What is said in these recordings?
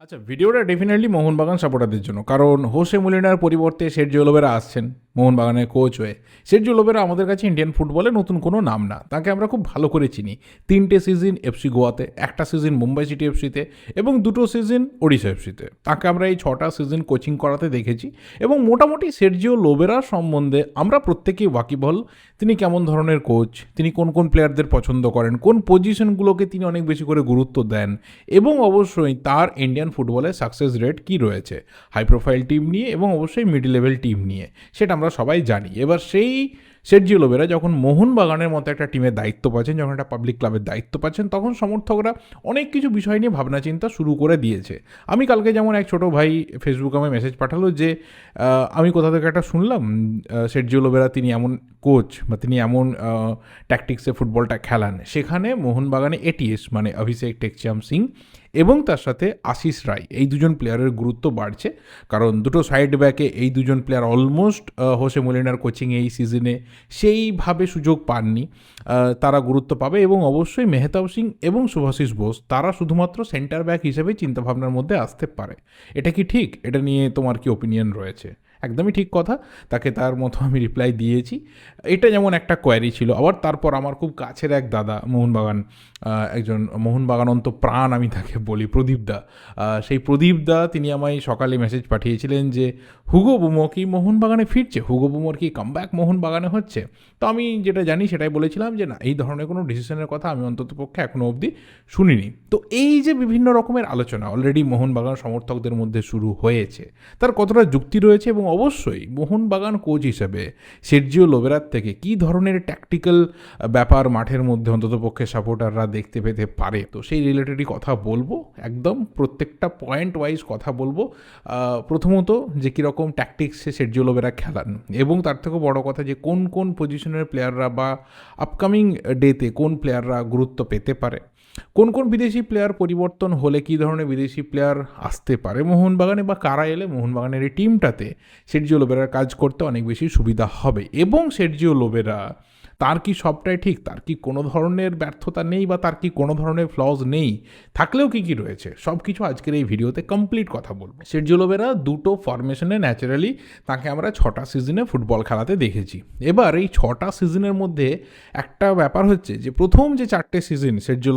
আচ্ছা ভিডিওটা ডেফিনেটলি মোহনবাগান সাপোর্টারদের জন্য। কারণ হোসে মুলিনার পরিবর্তে শেঠ জৈলবেরা আসছেন। মোহনবাগানের কোচ হয়ে। সেরজিও লোবেরা আমাদের কাছে ইন্ডিয়ান ফুটবলে নতুন কোনো নাম না। তাকে আমরা খুব ভালো করে চিনি। তিনটে সিজন এফসি গোয়াতে, একটা সিজন মুম্বাই সিটি এফসিতে এবং দুটো সিজন ওড়িশা এফসিতে তাকে আমরা এই ছটা সিজন কোচিং করাতে দেখেছি এবং মোটামুটি সেরজিও লোবেরা সম্বন্ধে আমরা প্রত্যেকেই ওয়াকিবল তিনি কেমন ধরনের কোচ তিনি কোন কোন প্লেয়ারদের পছন্দ করেন? কোন পজিশনগুলোকে তিনি অনেক বেশি করে গুরুত্ব দেন? এবং অবশ্যই তার ইন্ডিয়ান ফুটবলের সাকসেস রেট কি রয়েছে? হাই প্রোফাইল টিম নিয়ে এবং অবশ্যই মিড লেভেল টিম নিয়ে। সেটা আমরা সবাই জানি। এবার সেই শেঠজি লোবেরা যখন মোহনবাগানের মতো একটা টিমের দায়িত্ব পাচ্ছেন, যখন একটা পাবলিক ক্লাবের দায়িত্ব পাচ্ছেন, তখন সমর্থকরা অনেক কিছু বিষয় নিয়ে ভাবনা চিন্তা শুরু করে দিয়েছে। আমি কালকে যেমন এক ছোট ভাই ফেসবুকে আমায় মেসেজ পাঠালো যে আমি কোথা থেকে একটা শুনলাম শেঠজি লোবেরা তিনি এমন কোচ বা তিনি এমন ট্যাকটিক্সে ফুটবলটা খেলান। সেখানে মোহনবাগানে এটিএস মানে অভিষেক টেকচাম সিং এবং তার সাথে আশিস রায়, এই দুজন প্লেয়ারের গুরুত্ব বাড়ছে। কারণ দুটো সাইড ব্যাকে এই দুজন প্লেয়ার অলমোস্ট হোসে মলিনার কোচিং এই সিজনে সেইভাবে সুযোগ পাননি। তারা গুরুত্ব পাবে এবং অবশ্যই মেহতাব সিং এবং শুভাশিস বোস, তারা শুধুমাত্র সেন্টার ব্যাক হিসেবে চিন্তাভাবনার মধ্যে আসতে পারে। এটা কি ঠিক? এটা নিয়ে তোমার কি ওপিনিয়ন রয়েছে? একদমই ঠিক কথা। তাকে তার মতো আমি রিপ্লাই দিয়েছি। এটা যেমন একটা কোয়ারি ছিল। আবার তারপর আমার খুব কাছের এক দাদা, মোহনবাগান একজন মোহনবাগান অন্ত প্রাণ আমি তাকে বলি প্রদীপদা সেই প্রদীপদা তিনি আমায় সকালে মেসেজ পাঠিয়েছিলেন যে, হুগো বুমো কি মোহনবাগানে ফিরছে? হুগো বুমোর কি কামব্যাক মোহনবাগানে হচ্ছে? তো আমি যেটা জানি সেটাই বলেছিলাম যে, না, এই ধরনের কোনো ডিসিশনের কথা আমি অন্তত পক্ষে এখনও অবধি শুনিনি। তো এই যে বিভিন্ন রকমের আলোচনা অলরেডি মোহনবাগান সমর্থকদের মধ্যে শুরু হয়েছে। তার কতটা যুক্তি রয়েছে এবং অবশ্যই মোহনবাগান কোচ হিসেবে সের্জিও লোবেরার থেকে কী ধরনের ট্যাকটিক্যাল ব্যাপার মাঠের মধ্যে অন্ততপক্ষে সাপোর্টাররা দেখতে পেতে পারে? তো সেই রিলেটেডই কথা বলব, একদম প্রত্যেকটা পয়েন্ট ওয়াইজ কথা বলব। প্রথমত যে কীরকম ট্যাকটিক্সে সের্জিও লোবেরা খেলান এবং তার থেকেও বড় কথা যে কোন কোন পজিশনের প্লেয়াররা বা আপকামিং ডেতে কোন প্লেয়াররা গুরুত্ব পেতে পারে। কোন কোন বিদেশি প্লেয়ার পরিবর্তন হলে কী ধরনের বিদেশি প্লেয়ার আসতে পারে মোহনবাগানে বা কারা এলে মোহনবাগানের এই টিমটাতে সেটজিও লোবেরার কাজ করতে অনেক বেশি সুবিধা হবে এবং সেটজিও লোবেরা তার কি সবটাই ঠিক? তার কি কোনো ধরনের ব্যর্থতা নেই বা তার কি কোনো ধরনের ফ্লজ নেই? থাকলেও কি কি রয়েছে? সব কিছু আজকের এই ভিডিওতে কমপ্লিট কথা বলব। সেরজিও লোবেরা দুটো ফরমেশনে ন্যাচারালি তাকে আমরা ছটা সিজনে ফুটবল খেলাতে দেখেছি। এবার এই ছটা সিজনের মধ্যে একটা ব্যাপার হচ্ছে যে, প্রথম যে চারটে সিজন সেরজিও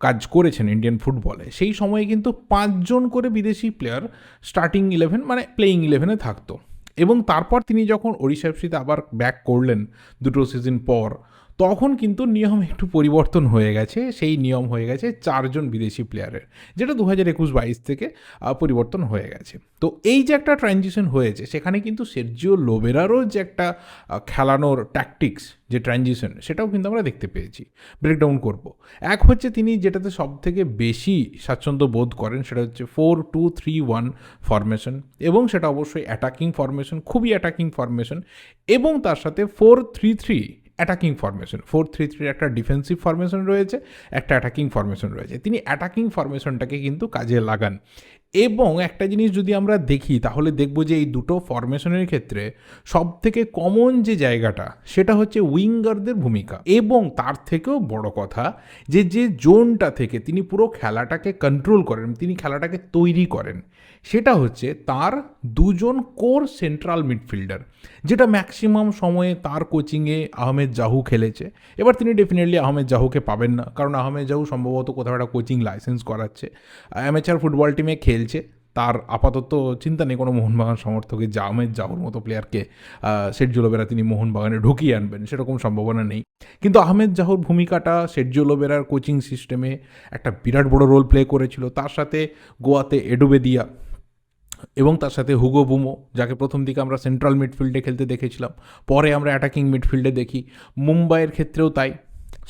কাজ করেছেন ইন্ডিয়ান ফুটবলে সেই সময়ে কিন্তু পাঁচজন করে বিদেশি প্লেয়ার স্টার্টিং ইলেভেন মানে প্লেয়িং ইলেভেনে থাকতো। এবং তারপর তিনি যখন ওড়িশা এফসিতে আবার ব্যাক করলেন দুটো সিজন পর তখন কিন্তু নিয়ম একটু পরিবর্তন হয়ে গেছে, সেই নিয়ম হয়ে গেছে চারজন বিদেশি প্লেয়ারের যেটা দু হাজার একুশ বাইশ থেকে পরিবর্তন হয়ে গেছে। তো এই যে একটা ট্রানজিশন হয়েছে, সেখানে কিন্তু সের্জিও লোবেরারও যে একটা খেলানোর ট্যাকটিক্স যে ট্রানজিশন সেটাও কিন্তু আমরা দেখতে পেয়েছি ব্রেকডাউন করব। এক হচ্ছে তিনি যেটাতে সব থেকে বেশি স্বাচ্ছন্দ্য বোধ করেন, সেটা হচ্ছে four two three one formation এবং সেটা অবশ্যই অ্যাটাকিং ফরমেশন খুবই অ্যাটাকিং ফরমেশন এবং তার সাথে four three three attacking formation four three থ্রির একটা ডিফেন্সিভ ফরমেশন রয়েছে, একটা অ্যাটাকিং ফরমেশন রয়েছে। তিনি অ্যাটাকিং ফরমেশনটাকে কিন্তু কাজে লাগান। এবং একটা জিনিস যদি আমরা দেখি, তাহলে দেখব যে এই দুটো ফরমেশনের ক্ষেত্রে সব থেকে কমন যে জায়গাটা, সেটা হচ্ছে উইঙ্গারদের ভূমিকা। এবং তার থেকেও বড় কথা যে যে জোনটা থেকে তিনি পুরো খেলাটাকে কন্ট্রোল করেন, তিনি খেলাটাকে তৈরি করেন সেটা হচ্ছে তার দুজন কোর সেন্ট্রাল মিডফিল্ডার, যেটা ম্যাক্সিমাম সময়ে তার কোচিংয়ে আহমেদ জাহু খেলেছে। এবার তিনি ডেফিনেটলি আহমেদ জাহুকে পাবেন না, কারণ আহমেদ জাহু সম্ভবত কোথাও একটা কোচিং লাইসেন্স করাচ্ছে। অ্যামেচার ফুটবল টিমে খেলছে, তার আপাতত চিন্তা নেই কোনো মোহনবাগান সমর্থকের যে আহমেদ জাহুর মতো প্লেয়ারকে সেট জুলোবেরা তিনি মোহনবাগানে ঢুকিয়ে আনবেন, সেরকম সম্ভাবনা নেই। কিন্তু আহমেদ জাহুর ভূমিকাটা সেট জুলোবেরার কোচিং সিস্টেমে একটা বিরাট বড় রোল প্লে করেছিল। তার সাথে গোয়াতে এডুবেদিয়া এবং তার সাথে হুগো বুমো, যাকে প্রথম দিকে আমরা সেন্ট্রাল মিডফিল্ডে খেলতে দেখেছিলাম, পরে আমরা অ্যাটাকিং মিডফিল্ডে দেখি। মুম্বাইয়ের ক্ষেত্রেও তাই।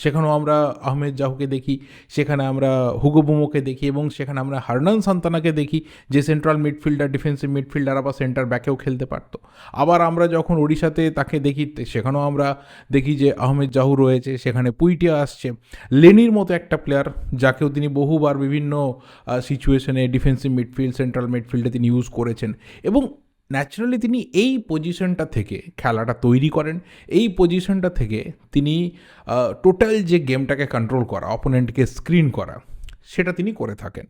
সেখানেও আমরা আহমেদ জাহুকে দেখি, সেখানে আমরা হুগো বুমোকে দেখি এবং সেখানে আমরা হারনান সান্তানাকে দেখি যে সেন্ট্রাল মিডফিল্ডার ডিফেন্সিভ মিডফিল্ডার আবার সেন্টার ব্যাকেও খেলতে পারতো। আবার আমরা যখন ওড়িশাতে তাকে দেখি সেখানেও আমরা দেখি যে আহমেদ জাহু রয়েছে, সেখানে পুইটিয়া আসছে। লেনির মতো একটা প্লেয়ার যাকেও তিনি বহুবার বিভিন্ন সিচুয়েশনে ডিফেন্সিভ মিডফিল্ড সেন্ট্রাল মিডফিল্ডে তিনি ইউজ করেছেন। এবং ন্যাচারালি তিনি এই পজিশনটা থেকে খেলাটা তৈরি করেন। এই পজিশনটা থেকে তিনি টোটাল যে গেমটাকে কন্ট্রোল করা অপোনেন্টকে স্ক্রিন করা, সেটা তিনি করে থাকেন।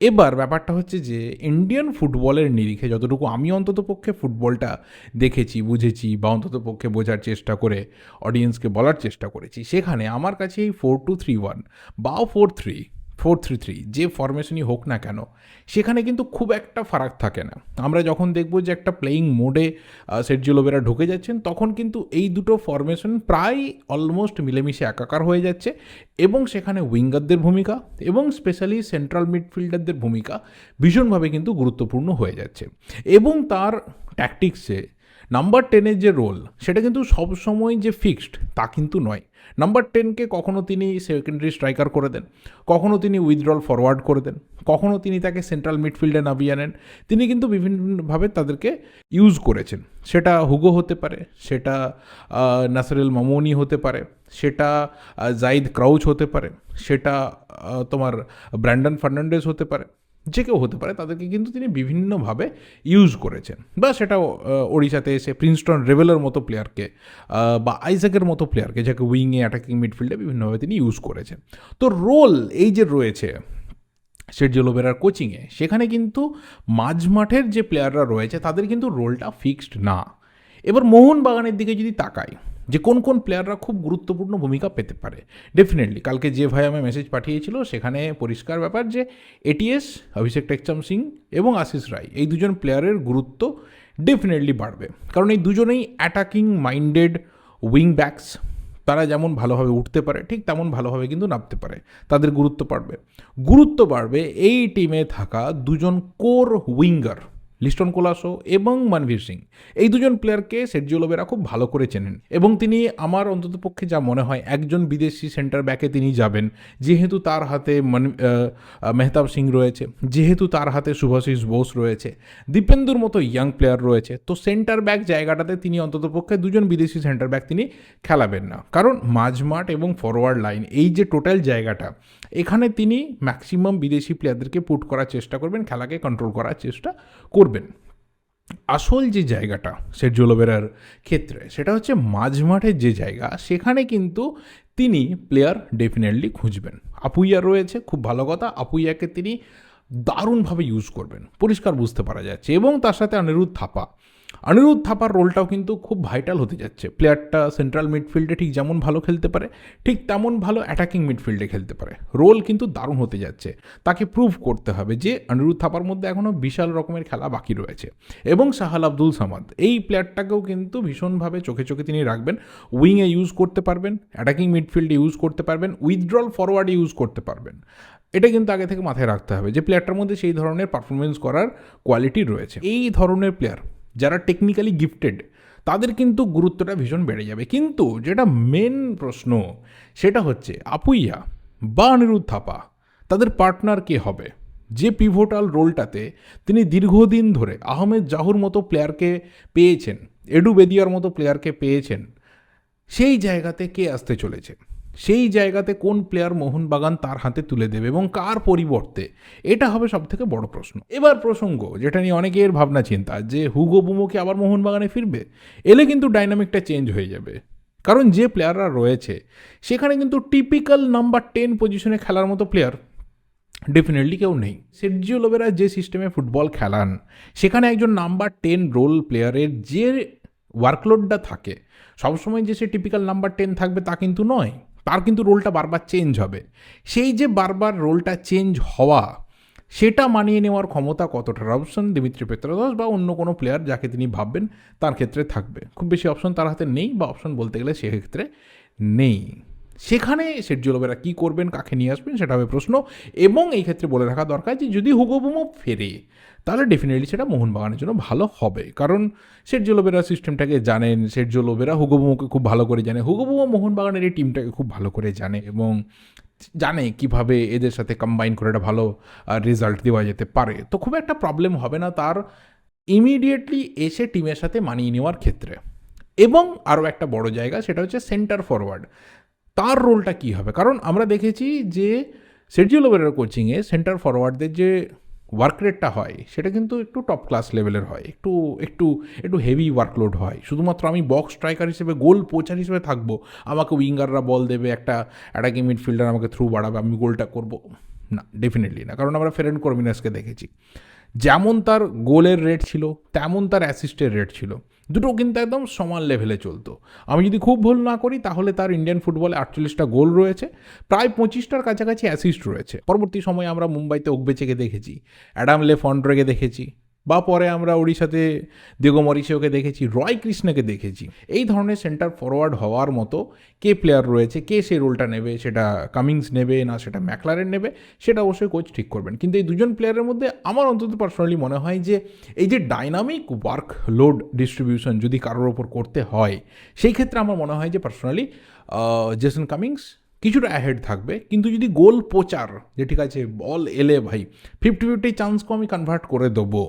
এবার ব্যাপারটা হচ্ছে যে ইন্ডিয়ান ফুটবলের নিরিখে যতটুকু আমি অন্তত পক্ষে ফুটবলটা দেখেছি, বুঝেছি বা অন্তত পক্ষে বোঝার চেষ্টা করে অডিয়েন্সকে বলার চেষ্টা করেছি, সেখানে আমার কাছে এই ফোর টু থ্রি ওয়ান বা four three four three three, যে ফরমেশনই হোক না কেন, সেখানে কিন্তু খুব একটা ফারাক থাকে না। আমরা যখন দেখব যে একটা প্লেয়িং মোডে সেটজিলোবেরা ঢুকে যাচ্ছেন, তখন কিন্তু এই দুটো ফরমেশন প্রায় অলমোস্ট মিলেমিশে একাকার হয়ে যাচ্ছে, এবং সেখানে উইঙ্গারদের ভূমিকা এবং স্পেশালি সেন্ট্রাল মিডফিল্ডারদের ভূমিকা ভীষণভাবে কিন্তু গুরুত্বপূর্ণ হয়ে যাচ্ছে। এবং তার ট্যাকটিক্সে নাম্বার টেনের যে রোল সেটা কিন্তু সবসময় যে ফিক্সড তা কিন্তু নয়। নাম্বার টেনকে কখনও তিনি সেকেন্ডারি স্ট্রাইকার করে দেন কখনো তিনি উইথড্রল ফরওয়ার্ড করে দেন কখনও তিনি তাকে সেন্ট্রাল মিডফিল্ডে নামিয়ে আনেন। তিনি কিন্তু বিভিন্নভাবে তাদেরকে ইউজ করেছেন। সেটা হুগো হতে পারে সেটা আহ, নাসারুল মামুনি হতে পারে সেটা জাইদ ক্রাউচ হতে পারে সেটা তোমার ব্র্যান্ডন ফার্নান্ডেজ হতে পারে। যে কেউ হতে পারে, তাদেরকে কিন্তু তিনি বিভিন্নভাবে ইউজ করেছেন। বা সেটা ওড়িশাতে এসে প্রিন্সটন রেভেলের মতো প্লেয়ারকে বা আইজাকের মতো প্লেয়ারকে যাকে উইংয়ে অ্যাটাকিং মিডফিল্ডে বিভিন্নভাবে তিনি ইউজ করেছেন। তো রোল এই যে রয়েছে সেটজেলোবেরার কোচিংয়ে সেখানে কিন্তু মাঝমাঠের যে প্লেয়াররা রয়েছে, তাদের কিন্তু রোলটা ফিক্সড না। এবার মোহনবাগানের দিকে যদি তাকাই যে কোন কোন প্লেয়াররা খুব গুরুত্বপূর্ণ ভূমিকা পেতে পারে। ডেফিনেটলি কালকে যে ভাই আমায় মেসেজ পাঠিয়েছিল, সেখানে পরিষ্কার ব্যাপার যে এটিএস অভিষেক টেকচাম সিং এবং আশিস রায় এই দুজন প্লেয়ারের গুরুত্ব ডেফিনেটলি বাড়বে। কারণ এই দুজনেই অ্যাটাকিং মাইন্ডেড উইং ব্যাকস তারা যেমন ভালোভাবে উঠতে পারে, ঠিক তেমন ভালোভাবে কিন্তু নামতে পারে, তাদের গুরুত্ব বাড়বে। গুরুত্ব বাড়বে এই টিমে থাকা দুজন কোর উইঙ্গার লিস্টন কোলাসো এবং মানভীর সিং। এই দুজন প্লেয়ারকে সের্জিও লোবেরা খুব ভালো করে চেনেন এবং তিনি আমার অন্ততপক্ষে যা মনে হয় একজন বিদেশি সেন্টার ব্যাকে তিনি যাবেন। যেহেতু তার হাতে মন মেহতাব সিং রয়েছে, যেহেতু তার হাতে শুভাশিস বোস রয়েছে, দীপেন্দুর মতো ইয়াং প্লেয়ার রয়েছে, তো সেন্টার ব্যাক জায়গাটাতে তিনি অন্ততপক্ষে দুজন বিদেশি সেন্টার ব্যাক তিনি খেলাবেন না। কারণ মাঝমাঠ এবং ফরওয়ার্ড লাইন এই যে টোটাল জায়গাটা, এখানে তিনি ম্যাক্সিমাম বিদেশি প্লেয়ারদেরকে পুট করার চেষ্টা করবেন, খেলাকে কন্ট্রোল করার চেষ্টা করবেন। আসল যে জায়গাটা সে জোলোবেরার ক্ষেত্রে, সেটা হচ্ছে মাঝমাঠের যে জায়গা, সেখানে কিন্তু তিনি প্লেয়ার ডেফিনেটলি খুঁজবেন। আপুইয়া রয়েছে, খুব ভালো কথা, আপুইয়াকে তিনি দারুণভাবে ইউজ করবেন। পরিষ্কার বুঝতে পারা যাচ্ছে এবং তার সাথে অনিরুদ্ধ থাপা। অনিরুদ্ধ থাপার রোলটাও কিন্তু খুব ভাইটাল হতে যাচ্ছে। প্লেয়ারটা সেন্ট্রাল মিডফিল্ডে ঠিক যেমন ভালো খেলতে পারে, ঠিক তেমন ভালো অ্যাটাকিং মিডফিল্ডে খেলতে পারে। রোল কিন্তু দারুণ হতে যাচ্ছে। তাকে প্রুভ করতে হবে যে অনিরুদ্ধ থাপার মধ্যে এখনও বিশাল রকমের খেলা বাকি রয়েছে। এবং সাহাল আব্দুল সামাদ, এই প্লেয়ারটাকেও কিন্তু ভীষণভাবে চোখে চোখে তিনি রাখবেন। উইংয়ে ইউজ করতে পারবেন অ্যাটাকিং মিডফিল্ডে ইউজ করতে পারবেন উইথড্রল ফরওয়ার্ডে ইউজ করতে পারবেন। এটা কিন্তু আগে থেকে মাথায় রাখতে হবে যে প্লেয়ারটার মধ্যে সেই ধরনের পারফরমেন্স করার কোয়ালিটি রয়েছে। এই ধরনের প্লেয়ার যারা টেকনিক্যালি গিফটেড তাদের কিন্তু গুরুত্বটা ভীষণ বেড়ে যাবে। কিন্তু যেটা মেন প্রশ্ন, সেটা হচ্ছে, আপুইয়া বা অনিরুদ্ধ থাপা, তাদের পার্টনার কে হবে? যে পিভোটাল রোলটাতে তিনি দীর্ঘদিন ধরে আহমেদ জাহুর মতো প্লেয়ারকে পেয়েছেন, এডু বেদিয়ার মতো প্লেয়ারকে পেয়েছেন, সেই জায়গাতে কে আসতে চলেছে? সেই জায়গাতে কোন প্লেয়ার মোহনবাগান তার হাতে তুলে দেবে এবং কার পরিবর্তে? এটা হবে সব থেকে বড় প্রশ্ন। এবার প্রসঙ্গ, যেটা নিয়ে অনেকের ভাবনা চিন্তা, যে হুগো বুমোকে আবার মোহনবাগানে ফিরবে? এলে কিন্তু ডাইনামিকটা চেঞ্জ হয়ে যাবে। কারণ যে প্লেয়াররা রয়েছে, সেখানে কিন্তু টিপিক্যাল নাম্বার টেন পজিশনে খেলার মতো প্লেয়ার ডেফিনেটলি কেউ নেই। সেটজিও লোবেরা যে সিস্টেমে ফুটবল খেলান, সেখানে একজন নাম্বার টেন রোল প্লেয়ারের যে ওয়ার্কলোডটা থাকে, সবসময় যে সে টিপিক্যাল নাম্বার টেন থাকবে তা কিন্তু নয়। তার কিন্তু রোলটা বারবার চেঞ্জ হবে। সেই যে বারবার রোলটা চেঞ্জ হওয়া, সেটা মানিয়ে নেওয়ার ক্ষমতা কতটা? অপশন দিমিত্রি পেত্রাদস বা অন্য কোনো প্লেয়ার যাকে তিনি ভাববেন, তার ক্ষেত্রে থাকবে। খুব বেশি অপশন তার হাতে নেই বা অপশন বলতে গেলে সেক্ষেত্রে নেই। সেখানে শেডজুলোবেরা কী করবেন, কাকে নিয়ে আসবেন, সেটা হবে প্রশ্ন। এবং এই ক্ষেত্রে বলে রাখা দরকার যে, যদি হুগোবুমো ফেরে, তাহলে ডেফিনেটলি সেটা মোহনবাগানের জন্য ভালো হবে। কারণ শেডজোলোবেরা সিস্টেমটাকে জানেন শেডজোলোবেরা হুগোবুমোকে খুব ভালো করে জানে। হুগোবুমো মোহনবাগানের এই টিমটাকে খুব ভালো করে জানে এবং জানে কীভাবে এদের সাথে কম্বাইন করে একটা ভালো রেজাল্ট দেওয়া যেতে পারে। তো খুব একটা প্রবলেম হবে না তার ইমিডিয়েটলি এসে টিমের সাথে মানিয়ে নেওয়ার ক্ষেত্রে। এবং আরও একটা বড় জায়গা, সেটা হচ্ছে সেন্টার ফরওয়ার্ড তার রোলটা কী হবে? কারণ আমরা দেখেছি যে সের্জিও লোবেরের কোচিংয়ে সেন্টার ফরওয়ার্ডদের যে ওয়ার্ক রেটটা হয়, সেটা কিন্তু একটু টপ ক্লাস লেভেলের হয়। একটু একটু একটু হেভি ওয়ার্কলোড হয়। শুধুমাত্র আমি বক্স স্ট্রাইকার হিসেবে গোল পোচার হিসেবে থাকব। আমাকে উইঙ্গাররা বল দেবে, একটা অ্যাটাকিং মিডফিল্ডার আমাকে থ্রু বাড়াবে, আমি গোলটা করব। না ডেফিনেটলি না। কারণ আমরা ফেরেন কর্মিনাসকে দেখেছি। যেমন তার গোলের রেট ছিল, তেমন তার অ্যাসিস্টের রেট ছিল। দুটো কিন্তু একদম সমান লেভেলে চলতো। আমি যদি খুব ভুল না করি, তাহলে তার ইন্ডিয়ান ফুটবলে আটচল্লিশটা গোল রয়েছে, প্রায় পঁচিশটার কাছাকাছি অ্যাসিস্ট রয়েছে। পরবর্তী সময়ে আমরা মুম্বাইতে ওকবেচেকে দেখেছি, অ্যাডাম লে ফন্ড্রেকে দেখেছি বা পরে আমরা ওড়িশাতে দেগো মরিসিওকে দেখেছি, রয় কৃষ্ণকে দেখেছি। এই ধরনের সেন্টার ফরওয়ার্ড হওয়ার মতো কে প্লেয়ার রয়েছে, কে সেই রোলটা নেবে, সেটা কামিংস নেবে না, সেটা ম্যাকলারের নেবে, সেটা অবশ্যই কোচ ঠিক করবেন। কিন্তু এই দুজন প্লেয়ারের মধ্যে আমার অন্তত পার্সোনালি মনে হয় যে, এই যে ডাইনামিক ওয়ার্ক লোড ডিস্ট্রিবিউশন যদি কারোর ওপর করতে হয়, সেই ক্ষেত্রে আমার মনে হয় যে পার্সোনালি জেসন কামিংস কিছুটা অ্যাহেড থাকবে। কিন্তু যদি গোল পোচার, যে ঠিক আছে, বল এলে ভাই ফিফটি ফিফটি চান্সকে আমি কনভার্ট করে দেবো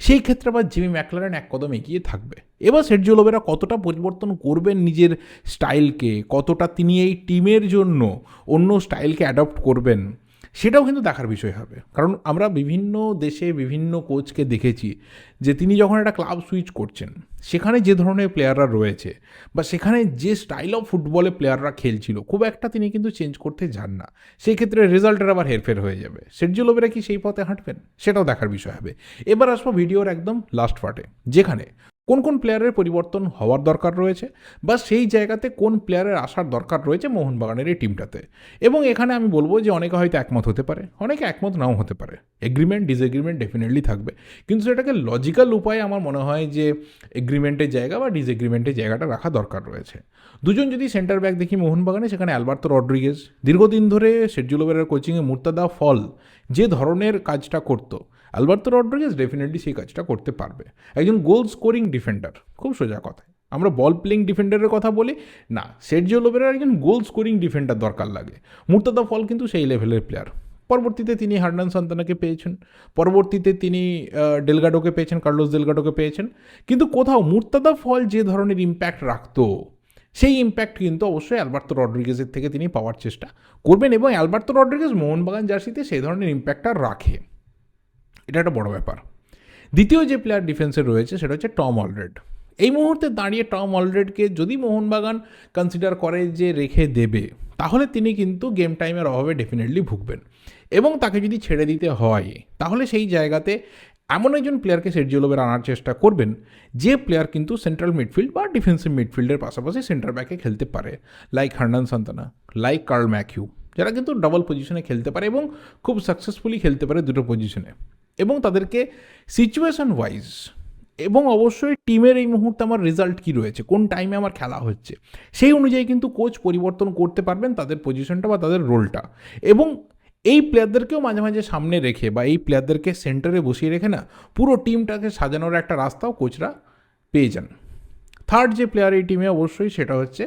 সেই ক্ষেত্রে আবার জিমি ম্যাকলারেন এক কদম এগিয়ে থাকবে। এবার সের্জিও লোবেরা কতটা পরিবর্তন করবেন নিজের স্টাইলকে? কতটা তিনি এই টিমের জন্য অন্য স্টাইলকে অ্যাডপ্ট করবেন? সেটাও কিন্তু দেখার বিষয় হবে। কারণ আমরা বিভিন্ন দেশে বিভিন্ন কোচকে দেখেছি যে তিনি যখন একটা ক্লাব সুইচ করছেন, সেখানে যে ধরনের প্লেয়াররা রয়েছে বা সেখানে যে স্টাইল অফ ফুটবলে প্লেয়াররা খেলছিল, খুব একটা তিনি কিন্তু চেঞ্জ করতে যান না। সেই ক্ষেত্রে রেজাল্টের আবার হেরফের হয়ে যাবে। সের্জিও লোবেরা কি সেই পথে হাঁটবেন? সেটাও দেখার বিষয় হবে। এবার আসব ভিডিওর একদম লাস্ট পার্টে যেখানে কোন কোন প্লেয়ারের পরিবর্তন হওয়ার দরকার রয়েছে বা সেই জায়গাতে কোন প্লেয়ারের আসার দরকার রয়েছে মোহনবাগানের এই টিমটাতে এবং এখানে আমি বলব যে অনেকে হয়তো একমত হতে পারে, অনেকে একমত নাও হতে পারে। এগ্রিমেন্ট ডিসএগ্রিমেন্ট ডেফিনেটলি থাকবে। কিন্তু সেটাকে লজিক্যাল উপায়ে আমার মনে হয় যে এগ্রিমেন্টের জায়গা বা ডিসএগ্রিমেন্টের জায়গাটা রাখা দরকার রয়েছে। দুজন যদি সেন্টার ব্যাক দেখি মোহনবাগানে, সেখানে অ্যালবার্তো রড্রিগেজ। দীর্ঘদিন ধরে শেডজুলোবের কোচিংয়ে মুর্তাদা ফল যে ধরনের কাজটা করতো অ্যালবার্তো রড্রিগেজ ডেফিনেটলি সেই কাজটা করতে পারবে। একজন গোল স্কোরিং ডিফেন্ডার খুব সোজা কথা। আমরা বল প্লেইং ডিফেন্ডারের কথা বলি, না সেটজিও লোবেরার একজন গোল স্কোরিং ডিফেন্ডার দরকার লাগে। মুর্তাদা ফল কিন্তু সেই লেভেলের প্লেয়ার পরবর্তীতে তিনি হার্নান সান্তানাকে পেয়েছেন। পরবর্তীতে তিনি ডেলগাডোকে পেয়েছেন কার্লোস ডেলগাডোকে পেয়েছেন। কিন্তু কোথাও মুর্তাদা ফল যে ধরনের ইম্প্যাক্ট রাখতো, সেই ইম্প্যাক্ট কিন্তু অবশ্যই অ্যালবার্তো রড্রিগেজের থেকে তিনি পাওয়ার চেষ্টা করবেন এবং অ্যালবার্তো রড্রিগেজ মোহনবাগান জার্সিতে সেই ধরনের ইম্প্যাক্টটা রাখে। এটা একটা বড় ব্যাপার। দ্বিতীয় যে প্লেয়ার ডিফেন্সে রয়েছে সেটা হচ্ছে টম অলরেড এই মুহূর্তে দাঁড়িয়ে টম অলরেডকে যদি মোহনবাগান কনসিডার করে যে রেখে দেবে, তাহলে তিনি কিন্তু গেম টাইমের অভাবে ডেফিনেটলি ভুগবেন। এবং তাকে যদি ছেড়ে দিতে হয়, তাহলে সেই জায়গাতে এমন একজন প্লেয়ারকে সেটজিওলোবের আনার চেষ্টা করবেন, যে প্লেয়ার কিন্তু সেন্ট্রাল মিডফিল্ড বা ডিফেন্সিভ মিডফিল্ডের পাশাপাশি সেন্টার ব্যাকে খেলতে পারে। Like Hernan Santana like Carl McHugh যারা কিন্তু ডাবল পজিশনে খেলতে পারে এবং খুব সাকসেসফুলি খেলতে পারে দুটো পজিশনে এবং তাদেরকে সিচুয়েশন ওয়াইজ এবং অবশ্যই টিমের এই মুহূর্তে আমার রেজাল্ট কী রয়েছে, কোন টাইমে আমার খেলা হচ্ছে, সেই অনুযায়ী কিন্তু কোচ পরিবর্তন করতে পারবেন তাদের পজিশনটা বা তাদের রোলটা এবং এই প্লেয়ারদেরকেও মাঝে মাঝে সামনে রেখে বা এই প্লেয়ারদেরকে সেন্টারে বসিয়ে রেখে না, পুরো টিমটাকে সাজানোর একটা রাস্তাও কোচরা পেয়ে যান। থার্ড যে প্লেয়ার এই টিমে অবশ্যই সেটা হচ্ছে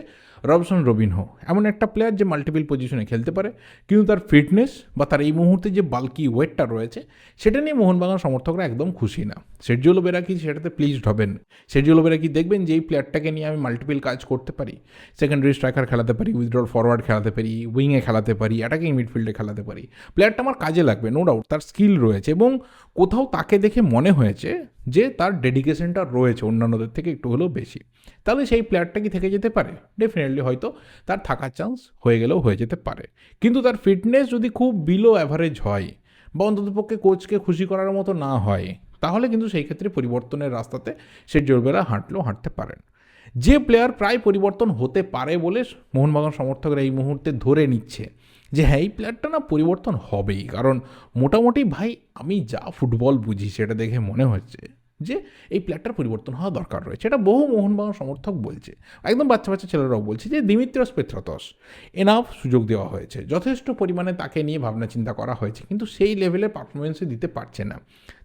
রবসন রবিনহো, এমন একটা প্লেয়ার যে মাল্টিপল পজিশনে খেলতে পারে, কিন্তু তার ফিটনেস বা তার এই মুহূর্তে যে বাল্কি ওয়েটটা রয়েছে, সেটা নিয়ে মোহনবাগান সমর্থকরা একদম খুশি না। সেটজিওলো বেরা কি সেটাতে প্লিজড হবেন। সেটজিওলো বেরা কি দেখবেন যে এই প্লেয়ারটাকে নিয়ে আমি মাল্টিপল কাজ করতে পারি। সেকেন্ডারি স্ট্রাইকার খেলাতে পারি উইথড্রল ফরওয়ার্ড খেলাতে পারি উইংয়ে খেলাতে পারি অ্যাটাকিং মিডফিল্ডে খেলাতে পারি। প্লেয়ারটা আমার কাজে লাগবে নো ডাউট তার স্কিল রয়েছে এবং কোথাও তাকে দেখে মনে হয়েছে যে তার ডেডিকেশনটা রয়েছে অন্যান্যদের থেকে একটু হলেও বেশি। তাহলে সেই প্লেয়ারটা কি থেকে যেতে পারে? ডেফিনেটলি হয়তো তার থাকার চান্স হয়ে গেলেও হয়ে যেতে পারে। কিন্তু তার ফিটনেস যদি খুব বিলো অ্যাভারেজ হয় বা অন্ততপক্ষে কোচকে খুশি করার মতো না হয় তাহলে কিন্তু সেই ক্ষেত্রে পরিবর্তনের রাস্তাতে সে জোরবেরা হাঁটলেও হাঁটতে পারেন। যে প্লেয়ার প্রায় পরিবর্তন হতে পারে বলে মোহনবাগান সমর্থকরা এই মুহূর্তে ধরে নিচ্ছে যে হ্যাঁ এই প্লেয়ারটা না পরিবর্তন হবেই। কারণ মোটামুটি ভাই আমি যা ফুটবল বুঝি সেটা দেখে মনে হচ্ছে যে, এই প্লেয়ারটার পরিবর্তন হওয়া দরকার রয়েছে। এটা বহু মোহনবাগান সমর্থক বলছে। একদম বাচ্চা বাচ্চা ছেলেরাও বলছে যে, দিমিত্রস পেত্রতস এনাফ সুযোগ দেওয়া হয়েছে। যথেষ্ট পরিমাণে তাকে নিয়ে ভাবনা চিন্তা করা হয়েছে, কিন্তু সেই লেভেলের পারফরমেন্সে দিতে পারছে না।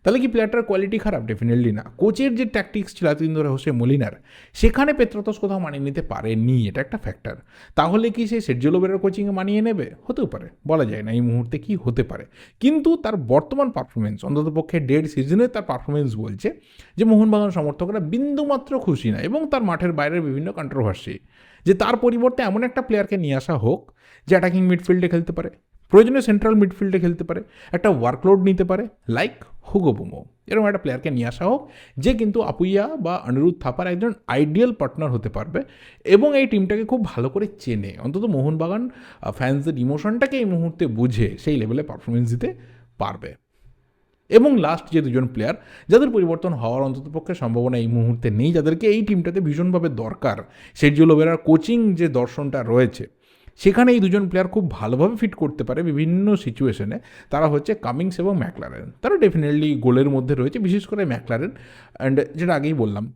তাহলে কি প্লেয়ারটার কোয়ালিটি খারাপ? ডেফিনেটলি না। কোচের যে ট্যাকটিক্স ছিল এতদিন ধরে হোসে মলিনার, সেখানে পেত্রতস কোথাও মানিয়ে নিতে পারেনি, এটা একটা ফ্যাক্টর তাহলে কি সে সেটজোলোবেরার কোচিংয়ে মানিয়ে নেবে? হতেও পারে। বলা যায় না এই মুহূর্তে কি হতে পারে। কিন্তু তার বর্তমান পারফরমেন্স অন্ততপক্ষে দেড় সিজনে তার পারফরমেন্স বলছে যে মোহনবাগান সমর্থকরা বিন্দুমাত্র খুশি না এবং তার মাঠের বাইরের বিভিন্ন কন্ট্রোভার্সি যে তার পরিবর্তে এমন একটা প্লেয়ারকে নিয়ে আসা হোক, যে অ্যাটাকিং মিডফিল্ডে খেলতে পারে। প্রয়োজনে সেন্ট্রাল মিডফিল্ডে খেলতে পারে, একটা ওয়ার্কলোড নিতে পারে লাইক হুগো বুমো এরকম একটা প্লেয়ারকে নিয়ে আসা হোক, যে কিন্তু আপুইয়া বা অনিরুদ্ধ থাপার একজন আইডিয়াল পার্টনার হতে পারবে এবং এই টিমটাকে খুব ভালো করে চেনে। অন্তত মোহনবাগান ফ্যান্সদের ইমোশনটাকে এই মুহূর্তে বুঝে সেই লেভেলে পারফরমেন্স দিতে পারবে। এবং লাস্ট যে দুজন প্লেয়ার যাদের পরিবর্তন হওয়ার অন্ততপক্ষে সম্ভাবনা এই মুহূর্তে নেই, যাদেরকে এই টিমটাতে ভীষণভাবে দরকার সেজিও কোচিং যে দর্শনটা রয়েছে। সেখানে এই দুজন প্লেয়ার খুব ভালোভাবে ফিট করতে পারে বিভিন্ন সিচুয়েশনে তারা হচ্ছে কামিংস এবং ম্যাকলারেন তারা ডেফিনেটলি গোলের মধ্যে রয়েছে, বিশেষ করে ম্যাকলারেন অ্যান্ড যেটা আগেই বললাম,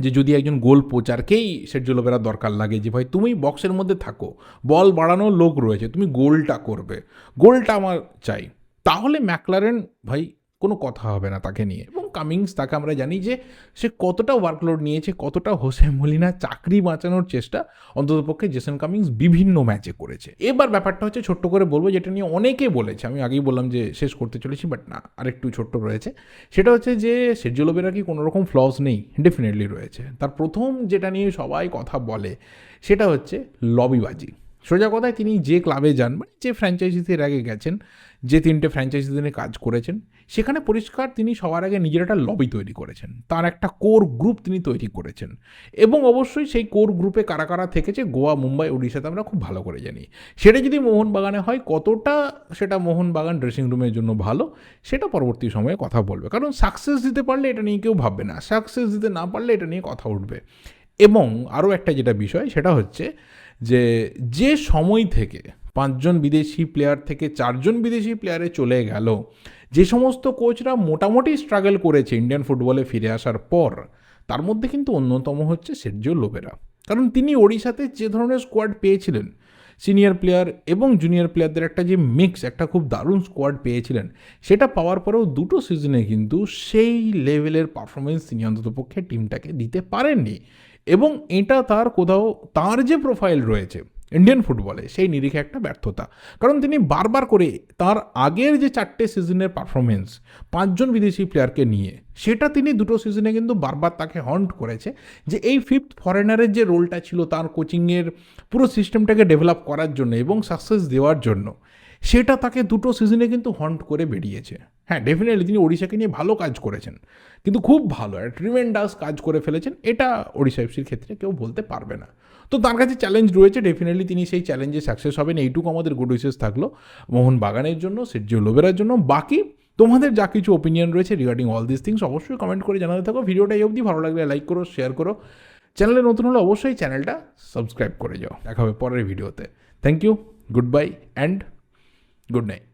যে যদি একজন গোল পোচারকেই সের্জিও লোবেরার দরকার লাগে, যে ভাই তুমি বক্সের মধ্যে থাকো বল বাড়ানোর লোক রয়েছে, তুমি গোলটা করবে। গোলটা আমার চাই। তাহলে ম্যাকলারেন ভাই কোনো কথা হবে না তাকে নিয়ে। এবং কামিংস তাকে আমরা জানি যে সে কতটা ওয়ার্কলোড নিয়েছে, কতটা হোসে মলিনা চাকরি বাঁচানোর চেষ্টা অন্ততপক্ষে জেসন কামিংস বিভিন্ন ম্যাচে করেছে। এবার ব্যাপারটা হচ্ছে ছোট্ট করে বলব যেটা নিয়ে অনেকে বলেছে, আমি আগেই বললাম যে শেষ করতে চলেছি বাট না, আরেকটু ছোট্ট রয়েছে। সেটা হচ্ছে যে সেজিওলোবেরা কি কোনো রকম ফ্লস নেই? ডেফিনেটলি রয়েছে। তার প্রথম যেটা নিয়ে সবাই কথা বলে, সেটা হচ্ছে লবিবাজি। সোজা কথায় তিনি যে ক্লাবে যান মানে যে ফ্র্যাঞ্চাইজিতে এর আগে গেছেন যে তিনটে ফ্র্যাঞ্চাইজি তিনি কাজ করেছেন, সেখানে পরিষ্কার তিনি সবার আগে নিজের একটা লবি তৈরি করেছেন। তার একটা কোর গ্রুপ তিনি তৈরি করেছেন। এবং অবশ্যই সেই কোর গ্রুপে কারা কারা থেকেছে, গোয়া, মুম্বাই উড়িষ্যাতে আমরা খুব ভালো করে জানি। সেটা যদি মোহনবাগানে হয়, কতটা সেটা মোহনবাগান ড্রেসিং রুমের জন্য ভালো, সেটা পরবর্তী সময়ে কথা বলবে। কারণ সাকসেস দিতে পারলে এটা নিয়ে কেউ ভাববে না। সাকসেস দিতে না পারলে এটা নিয়ে কথা উঠবে। এবং আরও একটা যেটা বিষয়, সেটা হচ্ছে যে যে সময় থেকে পাঁচজন বিদেশি প্লেয়ার থেকে চারজন বিদেশি প্লেয়ারে চলে গেল। যে সমস্ত কোচরা মোটামুটি স্ট্রাগল করেছে ইন্ডিয়ান ফুটবলে ফিরে আসার পর, তার মধ্যে কিন্তু অন্যতম হচ্ছে সের্জিও লোবেরা কারণ তিনি ওড়িশাতে যে ধরনের স্কোয়াড পেয়েছিলেন সিনিয়র প্লেয়ার এবং জুনিয়র প্লেয়ারদের একটা যে মিক্স একটা খুব দারুণ স্কোয়াড পেয়েছিলেন, সেটা পাওয়ার পরেও দুটো সিজনে কিন্তু সেই লেভেলের পারফরমেন্স তিনি অন্ততপক্ষে টিমটাকে দিতে পারেননি। এবং এটা তার কোথাও, তার যে প্রোফাইল রয়েছে ইন্ডিয়ান ফুটবলে সেই নিরিখে একটা ব্যর্থতা। কারণ তিনি বারবার করে তার আগের যে চারটে সিজনের পারফরমেন্স পাঁচজন বিদেশি প্লেয়ারকে নিয়ে, সেটা তিনি দুটো সিজনে কিন্তু বারবার তাকে হন্ট করেছে যে এই ফিফথ ফরেনারের যে রোলটা ছিল তার কোচিংয়ের পুরো সিস্টেমটাকে ডেভেলপ করার জন্য এবং সাকসেস দেওয়ার জন্য, সেটা তাকে দুটো সিজনে কিন্তু হন্ট করে বেরিয়েছে হ্যাঁ ডেফিনেটলি তিনি ওড়িশাকে নিয়ে ভালো কাজ করেছেন, কিন্তু খুব ভালো ট্রিমেন্ডাস কাজ করে ফেলেছেন। এটা ওড়িশা এফসির ক্ষেত্রে কেউ বলতে পারবে না। তো তার কাছে চ্যালেঞ্জ রয়েছে ডেফিনেটলি তিনি সেই চ্যালেঞ্জে সাকসেস হবেন। এইটুকু আমাদের গুড উইসেস থাকল মোহন বাগানের জন্য সের্জিও লোবেরার জন্য। বাকি তোমাদের যা কিছু ওপিনিয়ন রয়েছে রিগার্ডিং অল দিস থিংস অবশ্যই কমেন্ট করে জানাতে থাকো। ভিডিওটা এই অবধি, ভালো লাগলে লাইক করো শেয়ার করো। চ্যানেলে নতুন হলে অবশ্যই চ্যানেলটা সাবস্ক্রাইব করে যাও। দেখা হবে পরের ভিডিওতে। Thank you good bye and good night